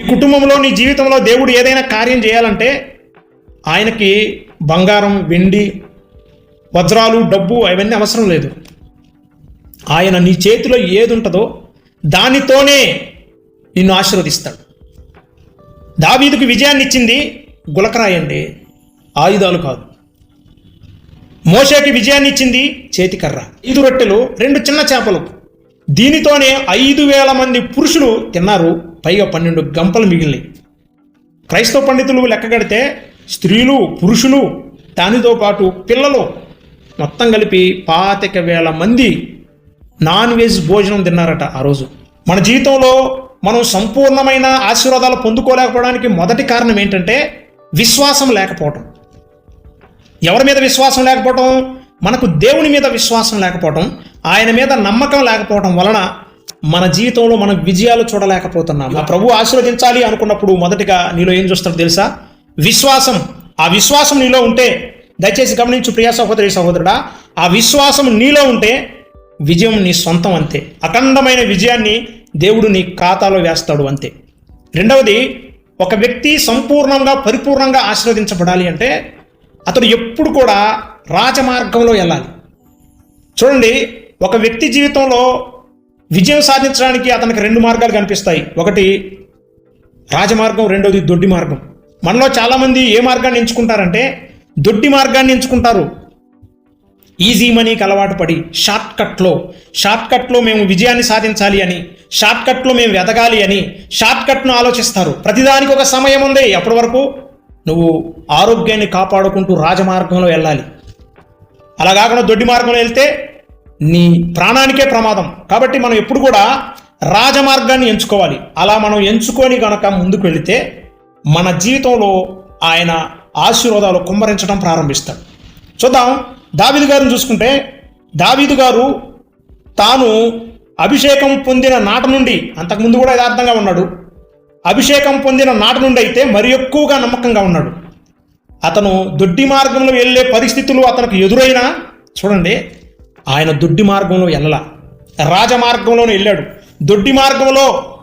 ఈ కుటుంబంలో నీ జీవితంలో దేవుడు ఏదైనా కార్యం చేయాలంటే ఆయనకి బంగారం వెండి వజ్రాలు డబ్బు అవన్నీ అవసరం లేదు. ఆయన నీ చేతిలో ఏది ఉంటుందో దానితోనే నిన్ను ఆశీర్వదిస్తాడు. దావీదుకు విజయాన్ని ఇచ్చింది గులకరాయండి ఆయుధాలు కాదు. మోషేకి విజయాన్ని ఇచ్చింది చేతికర్ర ఐదు రొట్టెలు రెండు చిన్న చేపలు. దీనితోనే ఐదు వేల మంది పురుషులు తిన్నారు. పైగా పన్నెండు గంపలు మిగిలినాయి. క్రైస్తవ పండితులు లెక్కగడితే స్త్రీలు పురుషులు దానితో పాటు పిల్లలు మొత్తం కలిపి పాతిక వేల మంది నాన్ వెజ్ భోజనం తిన్నారట ఆ రోజు. మన జీవితంలో మనం సంపూర్ణమైన ఆశీర్వాదాలు పొందుకోలేకపోవడానికి మొదటి కారణం ఏంటంటే విశ్వాసం లేకపోవటం. ఎవరి మీద విశ్వాసం లేకపోవటం? మనకు దేవుని మీద విశ్వాసం లేకపోవటం. ఆయన మీద నమ్మకం లేకపోవటం వలన మన జీవితంలో మనం విజయాలు చూడలేకపోతున్నాం. ఆ ప్రభు ఆశీర్వదించాలి అనుకున్నప్పుడు మొదటిగా నీలో ఏం చూస్తాడో తెలుసా? విశ్వాసం. ఆ విశ్వాసం నీలో ఉంటే దయచేసి గమనించు ప్రియా సహోదరి సహోదరుడా ఆ విశ్వాసం నీలో ఉంటే విజయం నీ సొంతం అంతే. అఖండమైన విజయాన్ని దేవుడు నీ ఖాతాలో వేస్తాడు అంతే. రెండవది ఒక వ్యక్తి సంపూర్ణంగా పరిపూర్ణంగా ఆశీర్వదించబడాలి అంటే అతడు ఎప్పుడు కూడా రాజమార్గంలో వెళ్ళాలి. చూడండి ఒక వ్యక్తి జీవితంలో విజయం సాధించడానికి అతనికి రెండు మార్గాలు కనిపిస్తాయి. ఒకటి రాజమార్గం రెండవది దొడ్డి మార్గం. మనలో చాలామంది ఏ మార్గాన్ని ఎంచుకుంటారంటే దొడ్డి మార్గాన్ని ఎంచుకుంటారు. ఈజీ మనీకి అలవాటు పడి షార్ట్ కట్లో షార్ట్ కట్లో మేము విజయాన్ని సాధించాలి అని షార్ట్ కట్లో మేము ఎదగాలి అని షార్ట్ కట్ను ఆలోచిస్తారు. ప్రతిదానికి ఒక సమయం ఉంది. అప్పటి వరకు నువ్వు ఆరోగ్యాన్ని కాపాడుకుంటూ రాజమార్గంలో వెళ్ళాలి. అలా కాకుండా దొడ్డి మార్గంలో వెళ్తే నీ ప్రాణానికే ప్రమాదం. కాబట్టి మనం ఎప్పుడు కూడా రాజమార్గాన్ని ఎంచుకోవాలి. అలా మనం ఎంచుకొని గనక ముందుకు వెళితే మన జీవితంలో ఆయన ఆశీర్వాదాలు కుమ్మరించడం ప్రారంభిస్తాడు. చూద్దాం. దావీదు గారిని చూసుకుంటే దావీదు గారు తాను అభిషేకం పొందిన నాట నుండి అంతకుముందు కూడా యథార్థంగా ఉన్నాడు. అభిషేకం పొందిన నాట నుండి అయితే మరి ఎక్కువగా నమ్మకంగా ఉన్నాడు. అతను దొడ్డి మార్గంలో వెళ్ళే పరిస్థితులు అతనికి ఎదురైనా చూడండి ఆయన దొడ్డి మార్గంలో వెళ్ళలా రాజమార్గంలోనే వెళ్ళాడు దొడ్డి మార్గంలో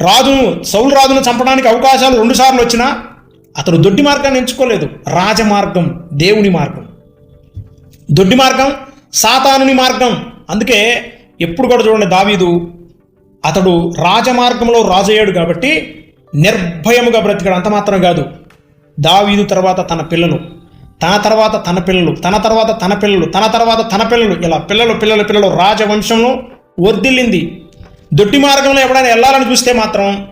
రాజును సౌలు రాజును చంపడానికి అవకాశాలు రెండుసార్లు వచ్చినా అతను దొడ్డి మార్గాన్ని ఎంచుకోలేదు. రాజమార్గం దేవుని మార్గం. దొడ్డి మార్గం సాతానుని మార్గం. అందుకే ఎప్పుడు కూడా చూడండి దావీదు అతడు రాజమార్గంలో రాజయ్యాడు కాబట్టి నిర్భయముగా బ్రతికాడు. అంత మాత్రం కాదు. దావీదు తర్వాత తన పిల్లలు తన తర్వాత తన పిల్లలు తన తర్వాత తన పిల్లలు తన తర్వాత తన పిల్లలు ఇలా పిల్లలు పిల్లలు పిల్లలు రాజవంశంలో వర్ధిల్లింది. దొడ్డి మార్గంలో ఎవడైనా వెళ్ళాలని చూస్తే మాత్రం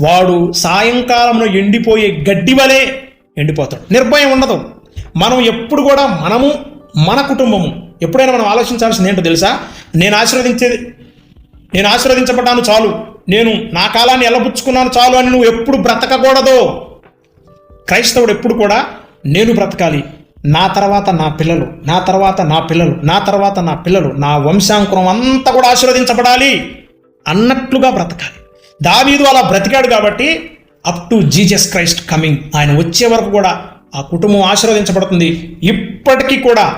వాడు సాయంకాలంలో ఎండిపోయే గడ్డి వలె ఎండిపోతాడు. నిర్భయం ఉండదు. మనం ఎప్పుడు కూడా మనము మన కుటుంబము ఎప్పుడైనా మనం ఆలోచించాల్సింది ఏంటో తెలుసా? నేను ఆశీర్వదించేది నేను ఆశీర్వదించబడ్డాను చాలు. నేను నా కాలాన్ని ఎల్లబుచ్చుకున్నాను చాలు అని నువ్వు ఎప్పుడు బ్రతకకూడదు. క్రైస్తవుడు ఎప్పుడు కూడా నేను బ్రతకాలి. నా తర్వాత నా పిల్లలు నా తర్వాత నా పిల్లలు నా తర్వాత నా పిల్లలు నా వంశాంకురం అంతా కూడా ఆశీర్వదించబడాలి అన్నట్లుగా బ్రతకాలి. దావీదు అలా బ్రతికాడు కాబట్టి up to Jesus Christ coming ఆయన వచ్చే వరకు కూడా ఆ కుటుంబం ఆశీర్వదించబడుతుంది. ఇప్పటికీ కూడా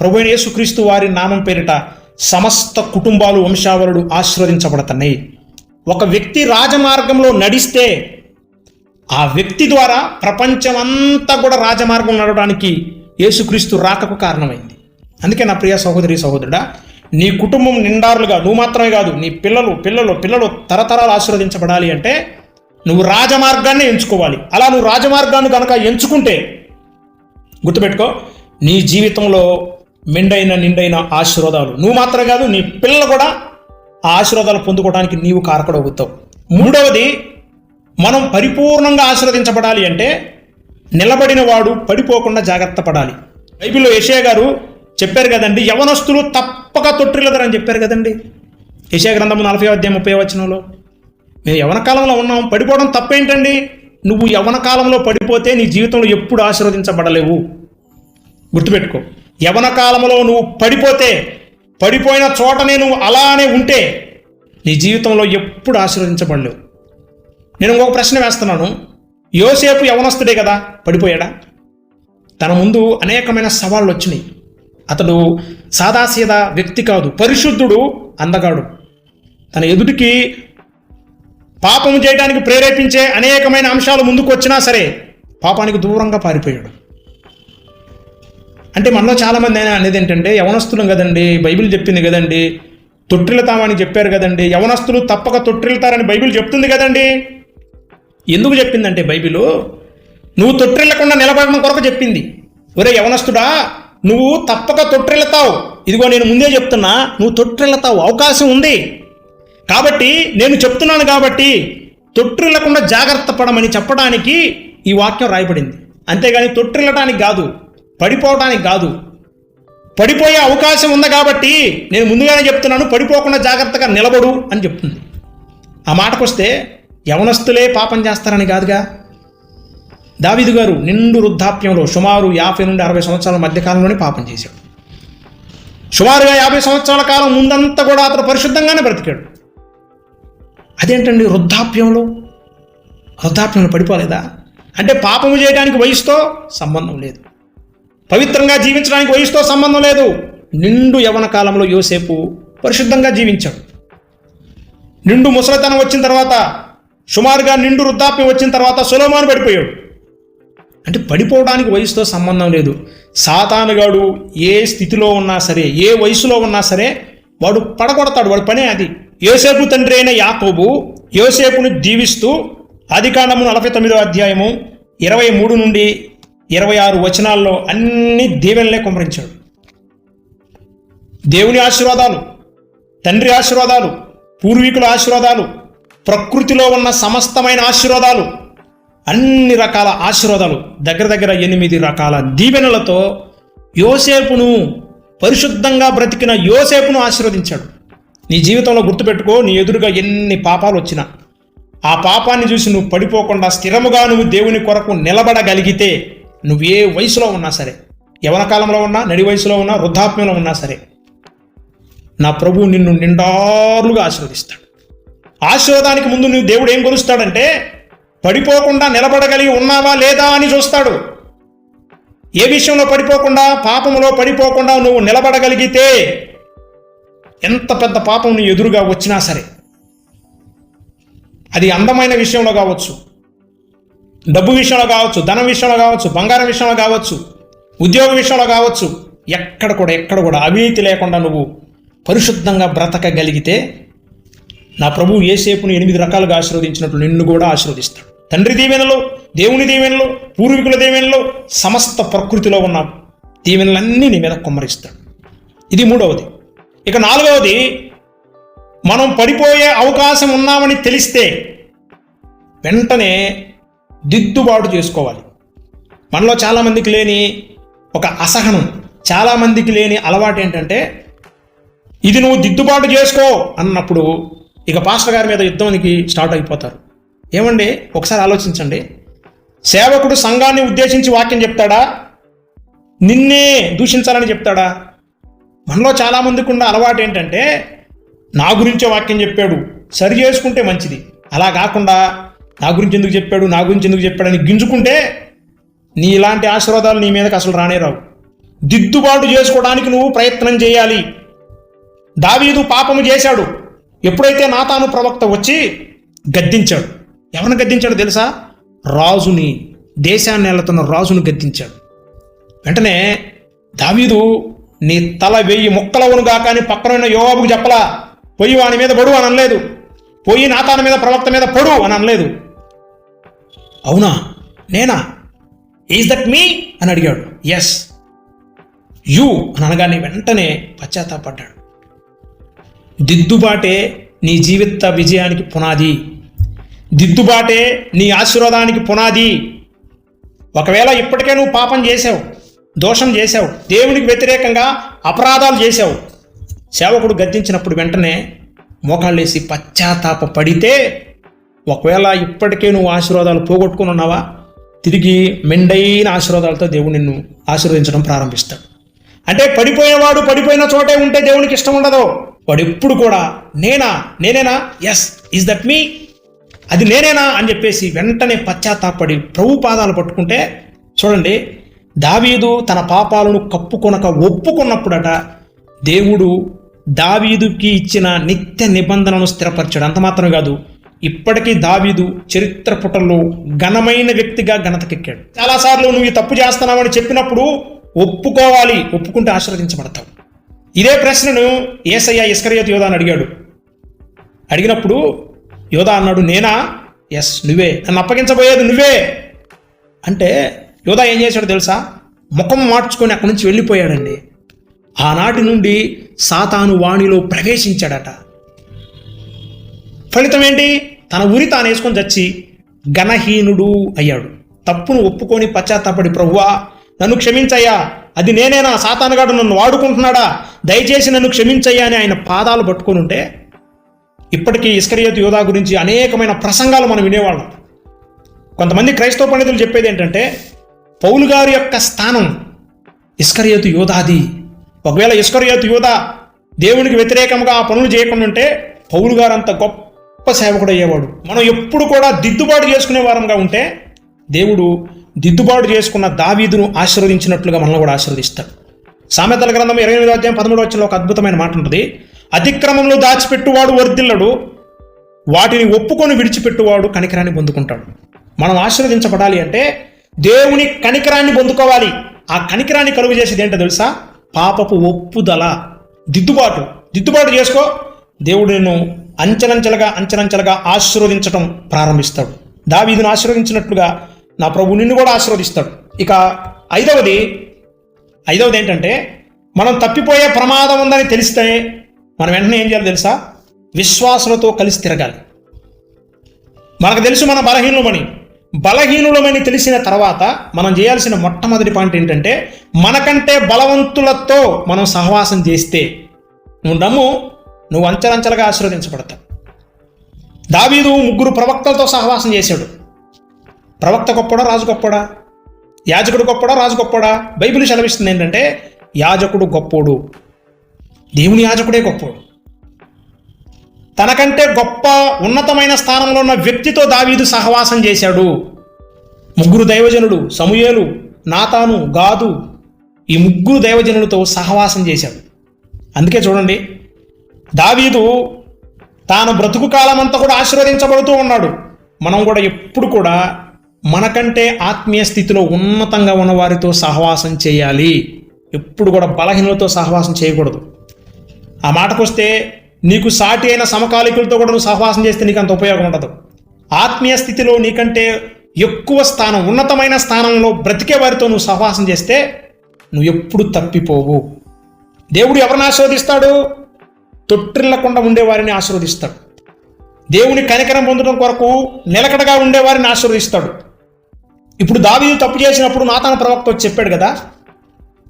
ప్రభు యేసుక్రీస్తు వారి నామం పేరిట సమస్త కుటుంబాలు వంశావళుడు ఆశీర్వదించబడుతున్నాయి. ఒక వ్యక్తి రాజమార్గంలో నడిస్తే ఆ వ్యక్తి ద్వారా ప్రపంచమంతా కూడా రాజమార్గం నడవడానికి యేసుక్రీస్తు రాకకు కారణమైంది. అందుకే నా ప్రియ సహోదరి సహోదరుడా నీ కుటుంబం నిండారులుగా నువ్వు మాత్రమే కాదు నీ పిల్లలు పిల్లలు పిల్లలు తరతరాలు ఆశీర్వదించబడాలి అంటే నువ్వు రాజమార్గాన్ని ఎంచుకోవాలి. అలా నువ్వు రాజమార్గాన్ని కనుక ఎంచుకుంటే గుర్తుపెట్టుకో నీ జీవితంలో మెండైన నిండైన ఆశీర్వాదాలు. నువ్వు మాత్రమే కాదు నీ పిల్లలు కూడా ఆ ఆశీర్వాదాలు పొందుకోవడానికి నీవు కారకుడవుతావు. మూడవది మనం పరిపూర్ణంగా ఆశీర్వదించబడాలి అంటే నిలబడిన వాడు పడిపోకుండా జాగ్రత్త పడాలి. బైబిల్లో యషయా గారు చెప్పారు కదండి యవనస్తులు తప్పక తొట్టిల్లదరని చెప్పారు కదండి. యషయా గ్రంథము నలభై అధ్యాయం ముప్పై వచనంలో మేము యవన కాలంలో ఉన్నాం పడిపోవడం తప్పేంటండి? నువ్వు యవన కాలంలో పడిపోతే నీ జీవితంలో ఎప్పుడు ఆశీర్వదించబడలేవు. గుర్తుపెట్టుకో యవన కాలంలో నువ్వు పడిపోతే పడిపోయిన చోటనే నువ్వు అలానే ఉంటే నీ జీవితంలో ఎప్పుడు ఆశీర్వదించబడలేవు. నేను ఇంకొక ప్రశ్న వేస్తున్నాను. యోసేపు యవనస్తుడే కదా పడిపోయాడా? తన ముందు అనేకమైన సవాళ్ళు వచ్చినాయి. అతడు సాదాసీదా వ్యక్తి కాదు పరిశుద్ధుడు అందగాడు. తన ఎదుటికి పాపము చేయడానికి ప్రేరేపించే అనేకమైన అంశాలు ముందుకు వచ్చినా సరే పాపానికి దూరంగా పారిపోయాడు. అంటే మనలో చాలామంది అయినా అనేది ఏంటంటే యవనస్తులం కదండి బైబిల్ చెప్పింది కదండి తొట్టిల్తామని చెప్పారు కదండి యవనస్తులు తప్పక తొట్టిల్తారని బైబిల్ చెప్తుంది కదండి. ఎందుకు చెప్పిందంటే బైబిల్? నువ్వు తొట్టిల్లకుండా నిలబడడం కొరకు చెప్పింది. ఒరే యవనస్తుడా నువ్వు తప్పక తొట్టిల్లుతావు. ఇదిగో నేను ముందే చెప్తున్నా నువ్వు తొట్టిల్లుతావు. అవకాశం ఉంది. కాబట్టి నేను చెప్తున్నాను కాబట్టి తొట్టిల్లకుండా జాగ్రత్త పడమని చెప్పడానికి ఈ వాక్యం రాయబడింది. అంతేగాని తొట్టిల్లటానికి కాదు పడిపోవడానికి కాదు. పడిపోయే అవకాశం ఉంది కాబట్టి నేను ముందుగానే చెప్తున్నాను పడిపోకుండా జాగ్రత్తగా నిలబడు అని చెప్తుంది. ఆ మాటకొస్తే యవనస్తులే పాపం చేస్తారని కాదుగా? దావిదు గారు నిండు వృద్ధాప్యంలో సుమారు యాభై నుండి అరవై సంవత్సరాల మధ్యకాలంలోనే పాపం చేశాడు. సుమారుగా యాభై సంవత్సరాల కాలం ముందంతా కూడా అతను పరిశుద్ధంగానే బ్రతికాడు. అదేంటండి వృద్ధాప్యంలో? వృద్ధాప్యంలో పడిపోలేదా? అంటే పాపము చేయడానికి వయసుతో సంబంధం లేదు. పవిత్రంగా జీవించడానికి వయసుతో సంబంధం లేదు. నిండు యవన కాలంలో యోసేపు పరిశుద్ధంగా జీవించాడు. నిండు ముసలితనం వచ్చిన తర్వాత సుమారుగా నిండు వృద్ధాప్యం వచ్చిన తర్వాత సులోమాను పడిపోయాడు. అంటే పడిపోవడానికి వయసుతో సంబంధం లేదు. సాతానుగాడు ఏ స్థితిలో ఉన్నా సరే ఏ వయసులో ఉన్నా సరే వాడు పడగొడతాడు. వాడు పనే అది. యోసేపు తండ్రి అయిన యాకోబు యోసేపును దీవిస్తూ అధికాండము నలభై తొమ్మిదో అధ్యాయము ఇరవై మూడు నుండి ఇరవై ఆరు వచనాల్లో అన్ని దీవెనలే కుమరించాడు దేవుని ఆశీర్వాదాలు తండ్రి ఆశీర్వాదాలు పూర్వీకుల ఆశీర్వాదాలు ప్రకృతిలో ఉన్న సమస్తమైన ఆశీర్వాదాలు అన్ని రకాల ఆశీర్వాదాలు దగ్గర దగ్గర ఎనిమిది రకాల దీవెనలతో యోసేపును పరిశుద్ధంగా బ్రతికిన యోసేపును ఆశీర్వదించాడు. నీ జీవితంలో గుర్తుపెట్టుకో నీ ఎదురుగా ఎన్ని పాపాలు వచ్చినా. ఆ పాపాన్ని చూసి నువ్వు పడిపోకుండా స్థిరముగా నువ్వు దేవుని కొరకు నిలబడగలిగితే నువ్వు ఏ వయసులో ఉన్నా సరే యవన కాలంలో ఉన్నా నడి వయసులో ఉన్నా వృద్ధాప్యంలో ఉన్నా సరే నా ప్రభు నిన్ను నిండారులుగా ఆశీర్వదిస్తాడు. ఆశీర్వాదానికి ముందు నువ్వు దేవుడు ఏం కొలుస్తాడంటే పడిపోకుండా నిలబడగలిగి ఉన్నావా లేదా అని చూస్తాడు. ఏ విషయంలో పడిపోకుండా పాపములో పడిపోకుండా నువ్వు నిలబడగలిగితే ఎంత పెద్ద పాపం నీ ఎదురుగా వచ్చినా సరే అది అందమైన విషయంలో కావచ్చు డబ్బు విషయంలో కావచ్చు ధనం విషయంలో కావచ్చు బంగారం విషయంలో కావచ్చు ఉద్యోగ విషయంలో కావచ్చు ఎక్కడ కూడా ఎక్కడ కూడా అవినీతి లేకుండా నువ్వు పరిశుద్ధంగా బ్రతకగలిగితే నా ప్రభువు ఏసేపును ఎనిమిది రకాలుగా ఆశీర్వదించినట్లు నిన్ను కూడా ఆశీర్వదిస్తాడు. తండ్రి దీవెనలో దేవుని దీవెనలో పూర్వీకుల దీవెనలో సమస్త ప్రకృతిలో ఉన్న దీవెనలన్నీ నీ మీద కుమ్మరిస్తాడు. ఇది మూడవది. ఇక నాలుగవది మనం పడిపోయే అవకాశం ఉన్నామని తెలిస్తే వెంటనే దిద్దుబాటు చేసుకోవాలి. మనలో చాలామందికి లేని ఒక అసహనం చాలామందికి లేని అలవాటు ఏంటంటే ఇది నువ్వు దిద్దుబాటు చేసుకో అన్నప్పుడు ఇక పాస్టర్ గారి మీద యుద్ధానికి స్టార్ట్ అయిపోతారు. ఏమండి? ఒకసారి ఆలోచించండి. సేవకుడు సంఘాన్ని ఉద్దేశించి వాక్యం చెప్తాడా? నిన్నే దూషించాలని చెప్తాడా? మనలో చాలామందికి ఉన్న అలవాటు ఏంటంటే నా గురించే వాక్యం చెప్పాడు. సరి చేసుకుంటే మంచిది. అలా కాకుండా నా గురించి ఎందుకు చెప్పాడు? నా గురించి ఎందుకు చెప్పాడని గింజుకుంటే నీ ఇలాంటి ఆశీర్వాదాలు నీ మీదకి అసలు రానే రావు. దిద్దుబాటు చేసుకోవడానికి నువ్వు ప్రయత్నం చేయాలి. దావీదు పాపము చేశాడు. ఎప్పుడైతే నాతాను ప్రవక్త వచ్చి గద్దించాడు ఎవరిని గద్దించాడు తెలుసా? రాజుని దేశాన్ని వెళ్తున్న రాజును గద్దించాడు. వెంటనే దావీదు నీ తల వెయ్యి ముక్కలవునుగా కానీ పక్కన ఉన్న యోవాబుకు చెప్పలా పోయి వాని మీద పడు అని అనలేదు. పోయి నాతాన మీద ప్రవక్త మీద పడు అని అనలేదు. అవునా? నేనా? ఈజ్ దట్ మీ అని అడిగాడు. ఎస్ యూ అని అనగానే వెంటనే పశ్చాత్తాపడ్డాడు. దిద్దుబాటే నీ జీవిత విజయానికి పునాది. దిద్దుబాటే నీ ఆశీర్వాదానికి పునాది. ఒకవేళ ఇప్పటికే నువ్వు పాపం చేసావు దోషం చేసావు దేవునికి వ్యతిరేకంగా అపరాధాలు చేసావు సేవకుడు గద్దించినప్పుడు వెంటనే మోకాళ్ళేసి పశ్చాత్తాప పడితే ఒకవేళ ఇప్పటికే నువ్వు ఆశీర్వాదాలు పోగొట్టుకుని ఉన్నావా తిరిగి మెండైన ఆశీర్వాదాలతో దేవుడు నిన్ను ఆశీర్వదించడం ప్రారంభిస్తాడు. అంటే పడిపోయినవాడు పడిపోయిన చోటే ఉంటే దేవునికి ఇష్టం ఉండదు. వాడు ఎప్పుడు కూడా నేనా నేనేనా? ఎస్ ఈజ్ దట్ మీ అది నేనేనా అని చెప్పేసి వెంటనే పశ్చాత్తాపడి ప్రభు పాదాలు పట్టుకుంటే చూడండి దావీదు తన పాపాలను కప్పుకొనక ఒప్పుకున్నప్పుడట దేవుడు దావీదుకి ఇచ్చిన నిత్య నిబంధనను స్థిరపరిచాడు. అంత మాత్రం కాదు ఇప్పటికీ దావీదు చరిత్ర పుటల్లో ఘనమైన వ్యక్తిగా ఘనతకెక్కాడు. చాలాసార్లు నువ్వు ఈ తప్పు చేస్తున్నావని చెప్పినప్పుడు ఒప్పుకోవాలి ఒప్పుకుంటే ఆశీర్వదించబడతావు. ఇదే ప్రశ్నను ఏసయ్య ఇస్కరియోత్ యోధా అని అడిగాడు. అడిగినప్పుడు యోధా అన్నాడు నేనా? ఎస్ నువ్వే. నన్ను అప్పగించబోయేది నువ్వే. అంటే యోధా ఏం చేశాడు తెలుసా? ముఖం మార్చుకొని అక్కడి నుంచి వెళ్ళిపోయాడండి. ఆనాటి నుండి సాతాను వాణిలో ప్రవేశించాడట. ఫలితం ఏంటి? తన ఉరి తాను వేసుకొని చచ్చి ఘనహీనుడు అయ్యాడు. తప్పును ఒప్పుకొని పశ్చాత్తాపడి ప్రభువా నన్ను క్షమించయ్యా. అది నేనేనా సాతానుగాడు నన్ను వాడుకుంటున్నాడా? దయచేసి నన్ను క్షమించయ్యా అని ఆయన పాదాలు పట్టుకొని ఉంటే ఇప్పటికీ ఇస్కరియత్ యోధా గురించి అనేకమైన ప్రసంగాలు మనం వినేవాళ్ళం. కొంతమంది క్రైస్తవ పండితులు చెప్పేది ఏంటంటే పౌలు గారి యొక్క స్థానం ఇస్కరియోతు యోధాది ఒకవేళ ఇస్కరియోతు యోధా దేవునికి వ్యతిరేకంగా ఆ పనులు చేయకుండా ఉంటే పౌలు గారు అంత గొప్ప సేవకుడు అయ్యేవాడు. మనం ఎప్పుడు కూడా దిద్దుబాటు చేసుకునే వారంగా ఉంటే దేవుడు దిద్దుబాటు చేసుకున్న దావీదును ఆశీర్వదించినట్లుగా మనల్ని కూడా ఆశీర్వదిస్తాడు. సామెతల గ్రంథం ఇరవై ఎనిమిది అధ్యాయం పదమూడు వచ్చిన ఒక అద్భుతమైన మాట ఉంటుంది. అతిక్రమంలో దాచిపెట్టువాడు వర్ధిల్లడు వాటిని ఒప్పుకొని విడిచిపెట్టువాడు కనికరాన్ని పొందుకుంటాడు. మనం ఆశీర్వదించబడాలి అంటే దేవుని కనికరాన్ని పొందుకోవాలి. ఆ కనికరాన్ని కలుగు చేసేది ఏంటో తెలుసా? పాపపు ఒప్పుదల. దిద్దుబాటు. దిద్దుబాటు చేసుకో. దేవుడు నిన్ను అంచెలంచెలుగా అంచెలంచెలుగా ఆశీర్వదించటం ప్రారంభిస్తాడు. దావీదును ఆశీర్వదించినట్లుగా నా ప్రభు నిన్ను కూడా ఆశీర్వదిస్తాడు. ఇక ఐదవది ఐదవది ఏంటంటే మనం తప్పిపోయే ప్రమాదం ఉందని తెలిస్తే మనం వెంటనే ఏం చేయాలి తెలుసా? విశ్వాసులతో కలిసి తిరగాలి. మనకు తెలుసు మన బలహీనులమని. బలహీనులమని తెలిసిన తర్వాత మనం చేయాల్సిన మొట్టమొదటి పాయింట్ ఏంటంటే మనకంటే బలవంతులతో మనం సహవాసం చేస్తే నువ్వు నమ్ము నువ్వు అంచలంచలుగా ఆశీర్వదించబడతావు. దావీదు ముగ్గురు ప్రవక్తలతో సహవాసం చేశాడు. ప్రవక్త గొప్పడా రాజు గొప్పడా? యాజకుడు గొప్పడా రాజు గొప్పడా? బైబిల్ సెలవిస్తుంది ఏంటంటే యాజకుడు గొప్పోడు. దేవుని యాజకుడే గొప్పోడు. తనకంటే గొప్ప ఉన్నతమైన స్థానంలో ఉన్న వ్యక్తితో దావీదు సహవాసం చేశాడు. ముగ్గురు దైవజనుడు సమూయేలు నాతాను గాదు ఈ ముగ్గురు దైవజనులతో సహవాసం చేశాడు. అందుకే చూడండి దావీదు తాను బ్రతుకు కాలమంతా కూడా ఆశీర్వదించబడుతూ ఉన్నాడు. మనం కూడా ఎప్పుడు కూడా మనకంటే ఆత్మీయ స్థితిలో ఉన్నతంగా ఉన్నవారితో సహవాసం చేయాలి. ఎప్పుడు కూడా బలహీనలతో సహవాసం చేయకూడదు. ఆ మాటకొస్తే నీకు సాటి అయిన సమకాలికులతో కూడా నువ్వు సహవాసం చేస్తే నీకు అంత ఉపయోగం ఉండదు. ఆత్మీయ స్థితిలో నీకంటే ఎక్కువ స్థానం ఉన్నతమైన స్థానంలో బ్రతికే వారితో నువ్వు సహవాసం చేస్తే నువ్వు ఎప్పుడు తప్పిపోవు. దేవుడు ఎవరిని ఆశీర్వదిస్తాడు? తొట్టిల్లకుండా ఉండేవారిని ఆశీర్వదిస్తాడు. దేవుని కనికరం పొందడం కొరకు నిలకడగా ఉండేవారిని ఆశీర్వదిస్తాడు. ఇప్పుడు దావీదు తప్పు చేసినప్పుడు నాతాన ప్రవక్త వచ్చి చెప్పాడు కదా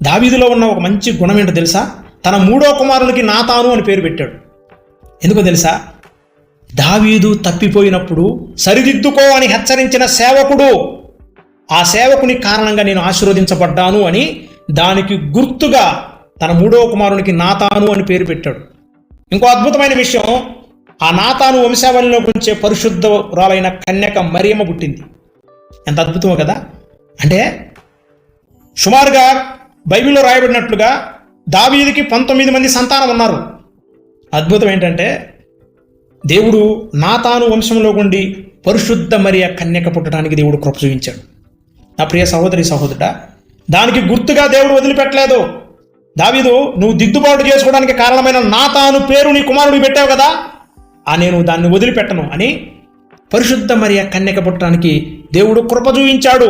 దావీదులో ఉన్న ఒక మంచి గుణం ఏంటో తెలుసా? తన మూడో కుమారునికి నాతాను అని పేరు పెట్టాడు. ఎందుకో తెలుసా? దావీదు తప్పిపోయినప్పుడు సరిదిద్దుకో అని హెచ్చరించిన సేవకుడు ఆ సేవకుని కారణంగా నేను ఆశీర్వదించబడ్డాను అని దానికి గుర్తుగా తన మూడో కుమారునికి నాతాను అని పేరు పెట్టాడు. ఇంకో అద్భుతమైన విషయం ఆ నాతాను వంశావళిలో గురించే పరిశుద్ధరాలైన కన్యక మరియమ్మ పుట్టింది. ఎంత అద్భుతమో కదా? అంటే సుమారుగా బైబిల్లో రాయబడినట్లుగా దావీదికి పంతొమ్మిది మంది సంతానం ఉన్నారు అద్భుతం ఏంటంటే దేవుడు నాతాను వంశంలో ఉండి పరిశుద్ధ మరియ కన్యక పుట్టడానికి దేవుడు కృప చూపించాడు. నా ప్రియ సహోదరి సహోదరుడా దానికి గుర్తుగా దేవుడు వదిలిపెట్టలేదు. దావీదు నువ్వు దిద్దుబాటు చేసుకోవడానికి కారణమైన నాతాను పేరు నీ కుమారుడికి పెట్టావు కదా ఆ నేను దాన్ని వదిలిపెట్టను అని పరిశుద్ధ మరియ కన్యక పుట్టడానికి దేవుడు కృప చూపించాడు.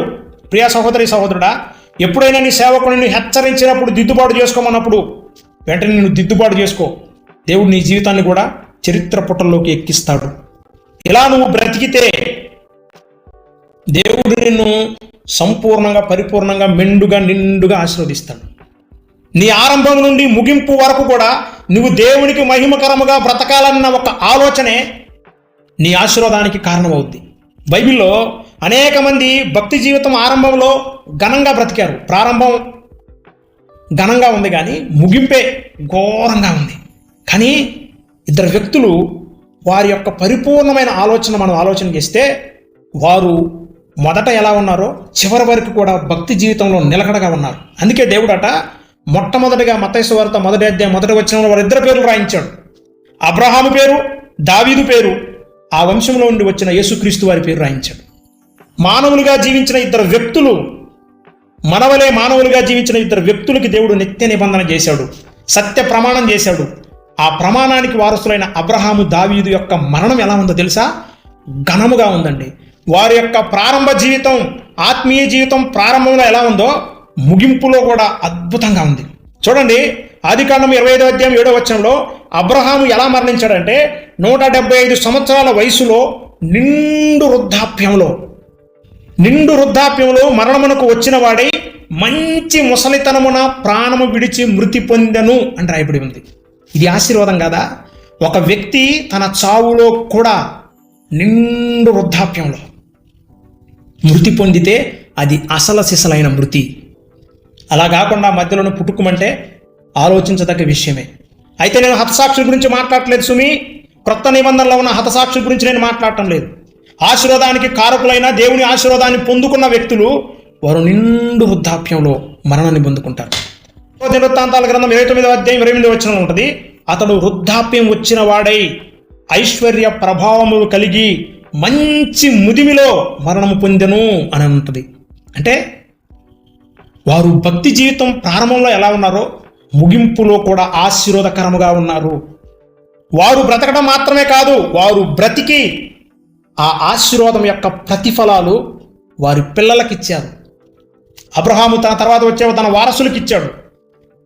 ప్రియ సహోదరి సహోదరుడా ఎప్పుడైనా నీ సేవకుడిని హెచ్చరించినప్పుడు దిద్దుబాటు చేసుకోమన్నప్పుడు వెంటనే నువ్వు దిద్దుబాటు చేసుకో. దేవుడు నీ జీవితాన్ని కూడా చరిత్ర పుటల్లోకి ఎక్కిస్తాడు. ఇలా నువ్వు బ్రతికితే దేవుడు నిన్ను సంపూర్ణంగా పరిపూర్ణంగా మెండుగా నిండుగా ఆశీర్వదిస్తాడు. నీ ఆరంభం నుండి ముగింపు వరకు కూడా నువ్వు దేవునికి మహిమకరముగా బ్రతకాలన్న ఒక ఆలోచనే నీ ఆశీర్వాదానికి కారణమవుద్ది. బైబిల్లో అనేక మంది భక్తి జీవితం ఆరంభంలో ఘనంగా బ్రతికారు. ప్రారంభం ఘనంగా ఉంది కానీ ముగింపే ఘోరంగా ఉంది. కానీ ఇద్దరు వ్యక్తులు వారి యొక్క పరిపూర్ణమైన ఆలోచన మనం ఆలోచన చేస్తే వారు మొదట ఎలా ఉన్నారో చివరి వరకు కూడా భక్తి జీవితంలో నిలకడగా ఉన్నారు. అందుకే దేవుడట మొట్టమొదటిగా మతైసు వార్త మొదటి అధ్యాయం మొదటి వచ్చిన వారిద్దరు పేర్లు రాయించాడు. అబ్రహాము పేరు దావీదు పేరు ఆ వంశంలో నుండి వచ్చిన యేసుక్రీస్తు వారి పేరు రాయించాడు. మానవులుగా జీవించిన ఇద్దరు వ్యక్తులు మనవలే మానవులుగా జీవించిన ఇద్దరు వ్యక్తులకి దేవుడు నిత్య నిబంధన చేశాడు సత్య ప్రమాణం చేశాడు. ఆ ప్రమాణానికి వారసులైన అబ్రహాము దావీదు యొక్క మరణం ఎలా ఉందో తెలుసా? ఘనముగా ఉందండి. వారి యొక్క ప్రారంభ జీవితం ఆత్మీయ జీవితం ప్రారంభంలో ఎలా ఉందో ముగింపులో కూడా అద్భుతంగా ఉంది. చూడండి ఆదికాండం ఇరవై ఐదో అధ్యాయం ఏడో వచనంలో అబ్రహాము ఎలా మరణించాడంటే నూట డెబ్బై ఐదు సంవత్సరాల వయసులో నిండు వృద్ధాప్యంలో నిండు వృద్ధాప్యంలో మరణమునకు వచ్చిన వాడై మంచి ముసలితనమున ప్రాణము విడిచి మృతి పొందెను అని రాయబడి ఉంది. ఇది ఆశీర్వాదం కదా? ఒక వ్యక్తి తన చావులో కూడా నిండు వృద్ధాప్యంలో మృతి పొందితే అది అసల సిసలైన మృతి. అలా కాకుండా మధ్యలోనే పుట్టుకుమంటే ఆలోచించదగ్గ విషయమే. అయితే నేను హతసాక్షుల గురించి మాట్లాడలేదు సుమి. క్రొత్త నిబంధనలో ఉన్న హతసాక్షుల గురించి నేను మాట్లాడటం లేదు. ఆశీర్వాదానికి కారకులైన దేవుని ఆశీర్వాదాన్ని పొందుకున్న వ్యక్తులు వారు నిండు వృద్ధాప్యంలో మరణాన్ని పొందుకుంటారు వృత్తాంతాల గ్రంథం ఇరవై తొమ్మిదో అధ్యాయం ఇరవై ఎనిమిది వచ్చిన ఉంటుంది. అతడు వృద్ధాప్యం వచ్చిన వాడై ఐశ్వర్య ప్రభావము కలిగి మంచి ముదిమిలో మరణము పొందెను అని ఉంటుంది. అంటే వారు భక్తి జీవితం ప్రారంభంలో ఎలా ఉన్నారో ముగింపులో కూడా ఆశీర్వాదకరముగా ఉన్నారు. వారు బ్రతకడం మాత్రమే కాదు వారు బ్రతికి ఆ ఆశీర్వాదం యొక్క ప్రతిఫలాలు వారి పిల్లలకి ఇచ్చారు అబ్రహాము తన తర్వాత వచ్చే తన వారసులకి ఇచ్చాడు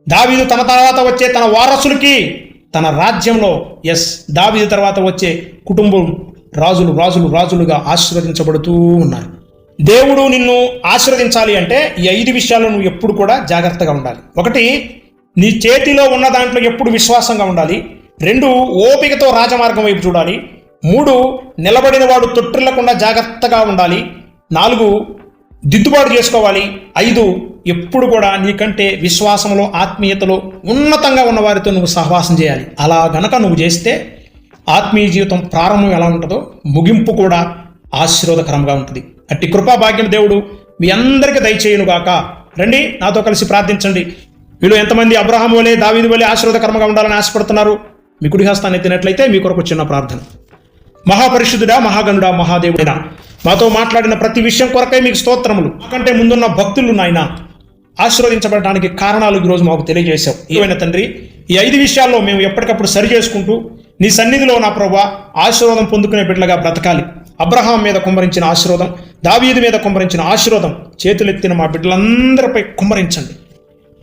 దావీదు తన తర్వాత వచ్చే తన వారసులకి తన రాజ్యంలో ఎస్ దావీదు తర్వాత వచ్చే కుటుంబం రాజులు రాజులు రాజులుగా ఆశీర్వదించబడుతూ ఉన్నారు. దేవుడు నిన్ను ఆశీర్వదించాలి అంటే ఈ ఐదు విషయాలు నువ్వు ఎప్పుడు కూడా జాగ్రత్తగా ఉండాలి. ఒకటి నీ చేతిలో ఉన్న దాంట్లో ఎప్పుడు విశ్వాసంగా ఉండాలి? రెండు ఓపికతో రాజమార్గం వైపు చూడాలి. మూడు నిలబడిన వాడు తొట్టిల్లకుండా జాగ్రత్తగా ఉండాలి. నాలుగు దిద్దుబాటు చేసుకోవాలి. ఐదు ఎప్పుడు కూడా నీకంటే విశ్వాసంలో ఆత్మీయతలో ఉన్నతంగా ఉన్న వారితో నువ్వు సహవాసం చేయాలి. అలా గనక నువ్వు చేస్తే ఆత్మీయ జీవితం ప్రారంభం ఎలా ఉంటుందో ముగింపు కూడా ఆశీర్వాదకరంగా ఉంటుంది. అట్టి కృపా భాగ్యం దేవుడు మీ అందరికీ దయచేయునుగాక. రండి నాతో కలిసి ప్రార్థించండి. వీళ్ళు ఎంతమంది అబ్రహాం వలె దావీదు వలె ఆశీర్వాదకరంగా ఉండాలని ఆశపడుతున్నారు? మీ కుడి హస్తాన్ని ఎత్తినట్లయితే మీ కొరకు చిన్న ప్రార్థన. మహాపరిశుద్ధుడా మహాగణుడా మహాదేవుడా మాతో మాట్లాడిన ప్రతి విషయం కొరకై మీకు స్తోత్రములు. మాకంటే ముందున్న భక్తులు నాయన ఆశీర్వదించబడడానికి కారణాలు ఈరోజు మాకు తెలియజేశావు. ఏమైనా తండ్రి ఈ ఐదు విషయాల్లో మేము ఎప్పటికప్పుడు సరి చేసుకుంటూ నీ సన్నిధిలో నా ప్రభా ఆశీర్వాదం పొందుకునే బిడ్డలుగా బ్రతకాలి. అబ్రహాం మీద కుమ్మరించిన ఆశీర్వాదం దావీదు మీద కుమ్మరించిన ఆశీర్వాదం చేతులెత్తిన మా బిడ్డలందరిపై కుమ్మరించండి.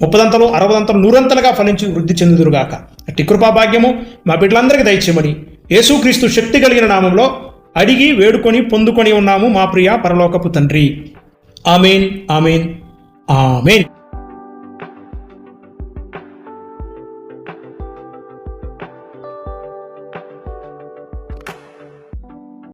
ముప్పదంతలు అరవదంతలు నూరంతలుగా ఫలించి వృద్ధి చెందుదురుగాక. అట్టి కృపా భాగ్యము మా బిడ్డలందరికీ దయచేయమని యేసుక్రీస్తు శక్తి కలిగిన నామంలో అడిగి వేడుకొని పొందుకొని ఉన్నాము మా ప్రియ పరలోకపు తండ్రి. Amen amen amen.